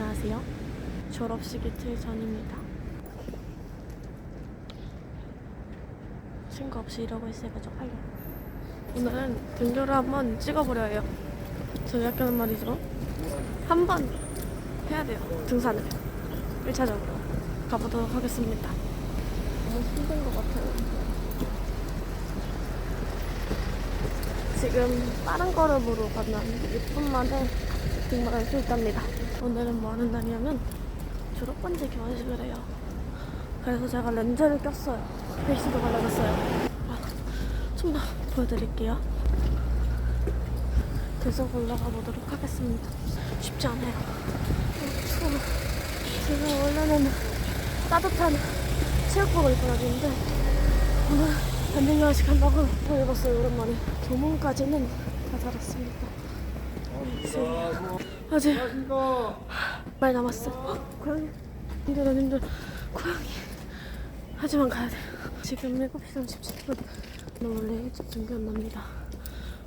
안녕하세요. 졸업식 이틀 전입니다. 친구 없이 이러고 있으니까 쪽팔려. 오늘은 등교를 한번 찍어보려 해요. 저희 학교는 말이죠. 한 번 해야 돼요. 등산을. 1차적으로. 가보도록 하겠습니다. 너무 힘든 것 같아요. 지금 빠른 걸음으로 가면 6분 만에 등반할 수 있답니다. 오늘은 뭐 하는 날이냐면 졸업 반지 교환식을 해요. 그래서 제가 렌즈를 꼈어요. 페이스도 발라줬어요. 아, 좀더 보여드릴게요. 계속 올라가 보도록 하겠습니다. 쉽지 않아요. 추워. 제가 원래는 따뜻한 체육복을 입고 다니는데 오늘 반등 교환식 한다고 더 입었어요 오랜만에. 교문까지는 다 달았습니다. 아직 말 남았어. 어, 고양이 힘들어 힘들어. 고양이. 하지만 가야 돼요. 지금 7시 37분. 오늘 원래 일찍 등교 안 납니다.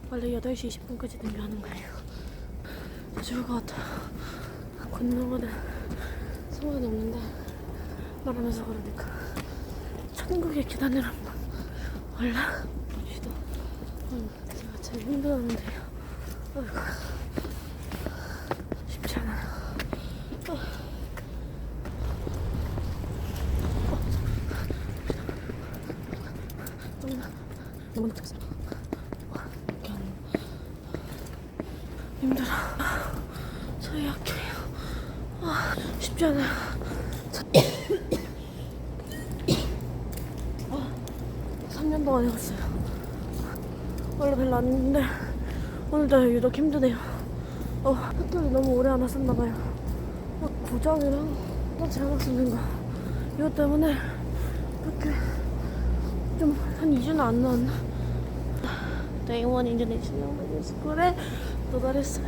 원래 8시 20분까지 등교하는 거예요. 죽을 것 같아요. 걷는 소원이 없는데 말하면서 그러니까 천국의 계단을 한번 올라봅시다. 어, 제가 제일 힘들었는데요. 어이구. 쉽지 않아요. 어. 너무 너무. 이렇게 거. 힘들어. 저희 학교예요. 아, 쉽지 않아요. 저- 아, 3년 동안 해왔어요. 원래 별로 안 했는데 오늘도 유독 힘드네요. 어, 학교를 너무 오래 안 왔었나봐요. 막 부장이랑 또 제가 쓰는 거. 이것 때문에 학교 좀한 2주는 안 나왔나. International Middle School에 도달했어요.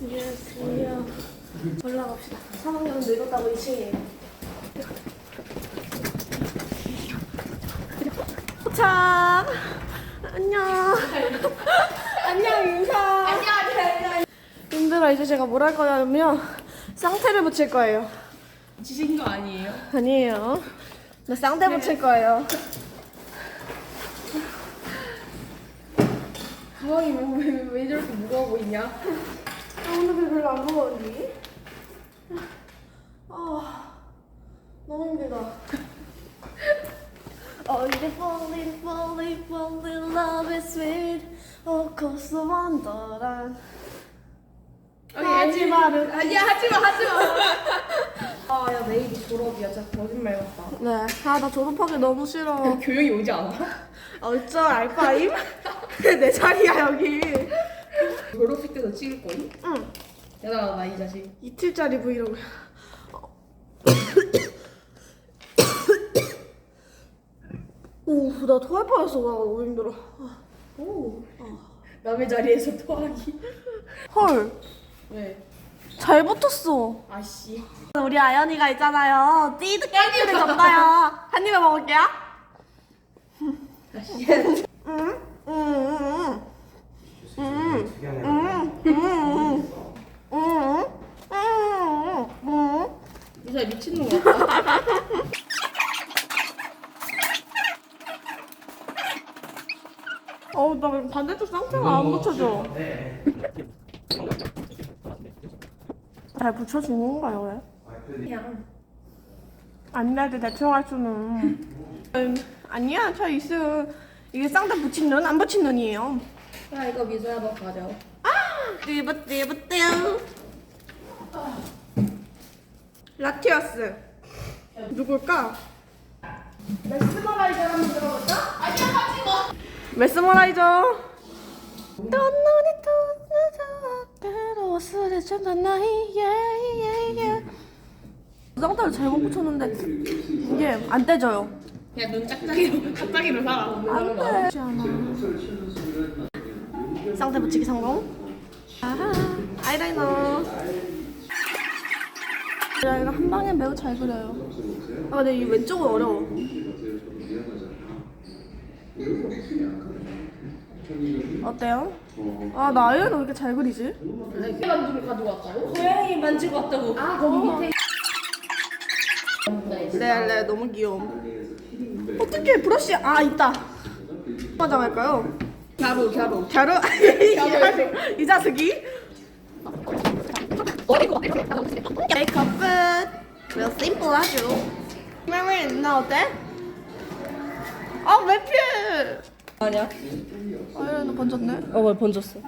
안녕하세요. 올라갑시다. 3학년은 늙었다고 2층이에요. 도착! 안녕. 안녕, 인사. 안녕, 힘들어. 이제 제가 뭘 할 거냐면, 쌍태를 붙일 거예요. 지신 거 아니에요? 아니에요. 나 쌍대 붙일 거예요. 가방이 왜, 왜, 왜 저렇게 무거워 보이냐? 아, 오늘 별로 안 무거웠니? 아, 너무 힘들다. Oh, you falling, falling, falling, love is sweet. The wonderland. 하지 마를. 아니야 하지마 하지마 아 야 내일이 졸업이야 진짜 거짓말 같다 네. 아, 나 졸업하기 너무 싫어. 교영이 오지 않아? 어쩔 알파임? 내 자리야, 여기. 졸업식 때도 찍을 거니? 응. 야나 나이 자식 이틀짜리 브이로그. 오, 나 토할 뻔했어. 나 너무 힘들어. 오 남의 자리에서 토하기 헐, 왜? 잘 붙었어. 아씨 우리 아연이가 있잖아요. 띠드 깨기를 줬어요. 한 입에 먹을게요. 아씨 이 사람 미친놈 같다 어우, 나 반대쪽 쌍태가 안 붙여져. 잘 붙여주는 건가요, 왜? 그냥 안 돼도 대충 할 수는. 음, 아니야, 저 있어. 이게 쌍태 붙인 눈, 안 붙인 눈이에요. 야 이거 미소야 너 가져 띠부띠부띠우. 라티어스. 누굴까? 메스머라이저 한번 들어볼까? 아니야, 하지 마. 메스머라이저. 떠나니 떠나자 그로 쓰레전 나이 예예예 쌍따를 잘못 붙였는데 이게 안 떼져요 그냥 눈 짝짝이로 짝짝이로 살아 안 떼지 않아 쌍따 붙이기 성공 아하 아이라이너 야 이거 한 방에 매우 잘 그려요 아 근데 이 왼쪽은 어려워 어때요? 아, 나 아이라인 왜 이렇게 잘 그리지? 고양이 만지고 왔다고. 아 거기 밑에. 네, 네, 너무 귀여워. 어떻게 브러쉬, 아, 있다. 화장 할까요? 갸루 갸루. 갸루? 이 자식- 이 자식이? 메이크업 끝. real 심플하죠. 메린, 나 어때? 아, 왜 피해? 아니야. 아이라인도 번졌네. 어, 왜 번졌어?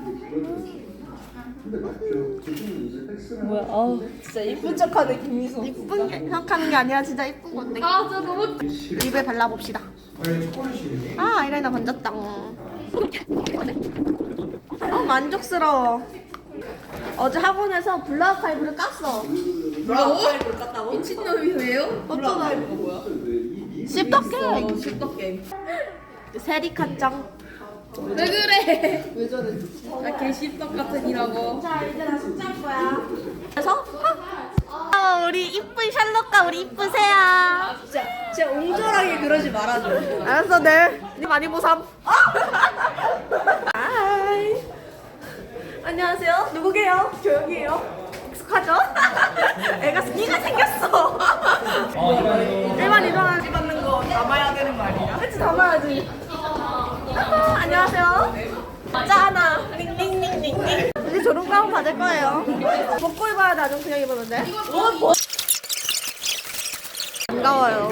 뭐야? 아우 진짜 이쁜 척하네 김미소. 이쁜 게 생각하는 게 아니라 진짜 이쁜 건데. 아, 진짜 너무. 입에 발라봅시다. 아, 아이라이너 번졌다. 어, 만족스러워. 어제 학원에서 블루 파이브를 깠어. 뭐라고? 깠다고? 미친놈이세요? 어쩌다 이거 뭐야? 씹덕해. 십덕게. 세리카짱. 왜 그래? 왜 저래? 나개 십덕 같은 이라고. 자, 이제 나 숙제할 거야. 그래서 어, 우리 이쁜 샬롯과 우리 이쁜 세야. 진짜 진짜 옹졸하게 그러지 말아줘. 알았어, 네. 니 많이 보삼. 하이. 안녕하세요. 누구게요? 조용히 해요. 익숙하죠? 애가 니가 생겼어. 일반 일반 받는 거 담아야 되는 거 아니야? 그치 담아야지. 안녕하세요. 짜나. 링링링링링. 이제 졸업 가면 받을 거예요. 벗고 입어야 돼, 아니면 그냥 입었는데? 반가워요.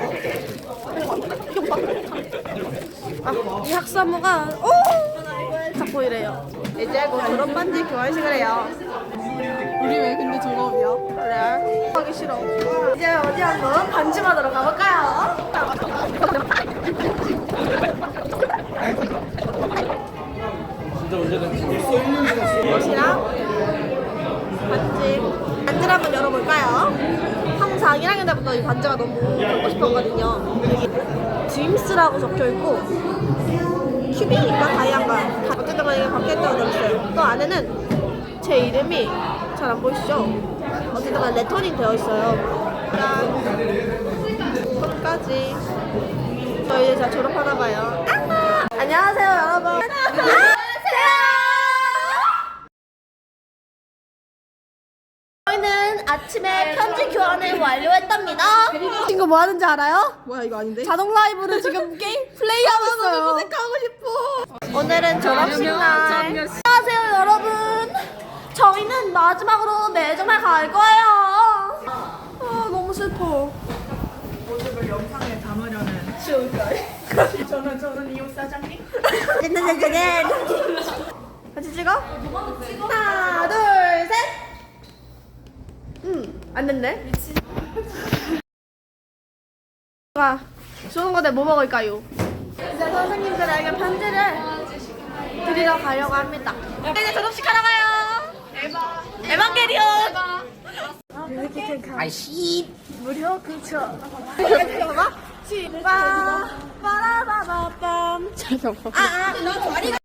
아, 이 학사모가 오 자꾸 이래요. 이제 곧 졸업 반지 교환식을 해요. 우리 왜 근데 졸업이야? 그래 하기 싫어. 이제 어디 한번 반지 받으러 가볼까요? 옷이랑 반지 반지를 한번 열어볼까요? 항상 1학년 때부터 이 반지가 너무 갖고 싶었거든요. 여기 짐스라고 적혀있고 큐빅인가 다이아인가 어쨌든 간에 이게 박혀있다고 들었어요. 또 안에는 제 이름이 잘 안 보이시죠? 어쨌든 간에 레터닝 되어 있어요. 짠 끝까지 저 이제 다 졸업하나 봐요. 아! 안녕하세요 여러분. 아침에 편지 교환을 완료했답니다. 친구 뭐 하는지 알아요? 뭐야 이거 아닌데? 자동 라이브로 지금 게임 플레이하고 있어요. 하고 싶어. 오늘은 졸업식 날. 안녕하세요 여러분. 저희는 마지막으로 매점에 갈 거예요. 아 너무 슬퍼. 모습을 영상에 담으려는 저는 저는 이웃 사장님 짠짠짠짠. 같이 찍어? 하나 음안 됐네. 와 좋은 거데 뭐 먹을까요? 이제 선생님들에게 편지를 드리러 가려고 합니다. 이제 졸업식 하러 가요. 에바. 에반게리온. 아이씨. 무료 그쵸. 봐봐. 빠라바바밤. 아, 아, 너 머리가